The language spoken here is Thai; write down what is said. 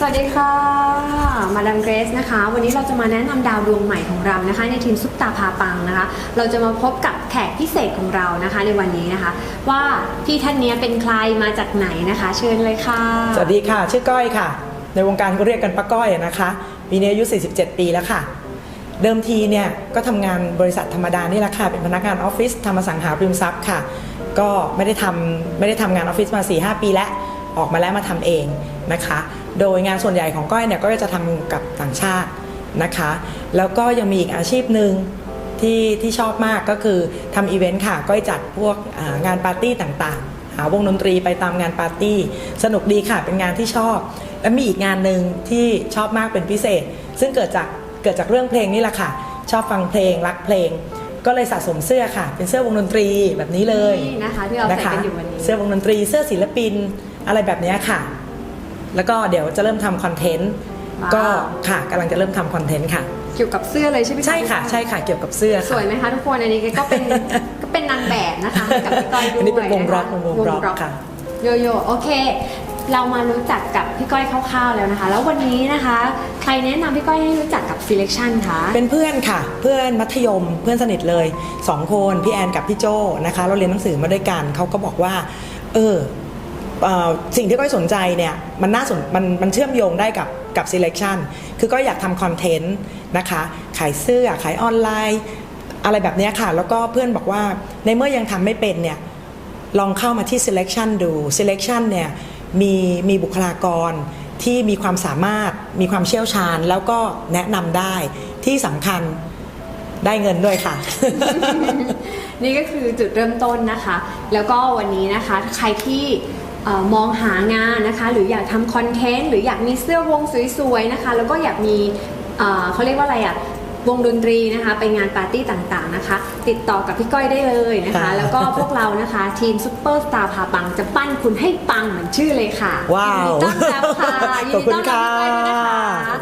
สวัสดีค่ะ มาดามเกรซนะคะ วันนี้เราจะมาแนะนำดาวดวงใหม่ของเรานะคะ ในทีมซุปตาพาปังนะคะ เราจะมาพบกับแขกพิเศษของเรานะคะ ในวันนี้นะคะ ว่าพี่ท่านนี้เป็นใครมาจากไหนนะคะ เชิญเลยค่ะ สวัสดีค่ะ ชื่อก้อยค่ะ ในวงการก็เรียกกันป้าก้อยนะคะปีนี้อายุ 47 ปีแล้วค่ะ เดิมทีเนี่ยก็ทำงานบริษัทธรรมดานี่แหละค่ะเป็นพนักงานออฟฟิศทำอสังหาริมทรัพย์ค่ะ ก็ไม่ได้ทำไม่ได้ทำงานออฟฟิศมา4-5 ปีแล้ว ออกมาแล้วมาทำเองนะคะ โดยงานส่วนใหญ่ของก้อยเนี่ยก็จะทำกับต่างชาตินะคะ แล้วก็ยังมีอีกอาชีพหนึ่งที่ที่ชอบมากก็คือทำอีเวนต์ค่ะก็จัดพวกอ่างานปาร์ตี้ต่างๆ หาวงดนตรีไปตามงานปาร์ตี้ สนุกดีค่ะเป็นงานที่ชอบ และมีอีกงานหนึ่งที่ชอบมากเป็นพิเศษ ซึ่งเกิดจากเกิดจากเรื่องเพลงนี่แหละค่ะ ชอบฟังเพลงรักเพลง ก็เลยสะสมเสื้อค่ะ เป็นเสื้อวงดนตรีแบบนี้เลยนี่นะคะที่เราใส่กันอยู่วันนี้เสื้อวงดนตรีเสื้อศิลปิน อะไรแบบเนี้ยค่ะ แล้วก็เดี๋ยวจะเริ่มทำคอนเทนต์ว้าวก็ค่ะกำลังจะเริ่มทำคอนเทนต์ค่ะ เกี่ยวกับเสื้อเลยใช่ไหมใช่ค่ะ ใช่ค่ะเกี่ยวกับเสื้อสค่ะวยไหมคะทุกคนอันนี้ก็เป็นก็เป็นนางแบบนะคะให้กับพี่ก้อยด้วยอันนี้เป็นวงร็อกะคะวงร็อกค่ะโยโย่โอเค เรามารู้จักกับพี่ก้อยคร่าวๆแล้วนะคะ แล้ววันนี้นะคะ ใครแนะนำพี่ก้อยให้รู้จักกับ selection คะเป็นเพื่อนค่ะ เพื่อนมัธยมเพื่อนสนิทเลยสองคนพี่แอนกับพี่โจนะคะ เราเรียนหนังสือมาด้วยกันเขาก็บอกว่า เออเอ่อ สิ่งที่ก้อยสนใจเนี่ยมันน่าสนมันมันเชื่อมโยงได้กับกับ selection คือก็อยากทำคอนเทนต์นะคะขายเสื้อขายออนไลน์ อะไรแบบนี้ค่ะ แล้วก็เพื่อนบอกว่าในเมื่อยังทำไม่เป็นเนี่ยลองเข้ามาที่ selection ดู selection เนี่ยมีมีบุคลากรที่มีความสามารถมีความเชี่ยวชาญ แล้วก็แนะนำได้ที่สำคัญได้เงินด้วยค่ะ นี่ก็คือจุดเริ่มต้นนะคะ แล้วก็วันนี้นะคะ ใครที่ มองหางานนะคะ หรืออยากทำคอนเทนต์หรืออยากมีเสื้อวงสวยๆนะคะ แล้วก็อยากมีเอ่อเขาเรียกว่าอะไรอะวงดนตรีนะคะไปงานปาร์ตี้ต่างๆนะคะ ติดต่อกับพี่ก้อยได้เลยนะคะค่ะแล้วก็พวกเรานะคะ ทีมซุปเปอร์สตาร์พาปังจะปั้นคุณให้ปังเหมือนชื่อเลยค่ะว้าวยินดีต้อนรับค่ะยินขอบดีคุต้ณอนรับพี่ก้อยด้วยนะคะค่ะ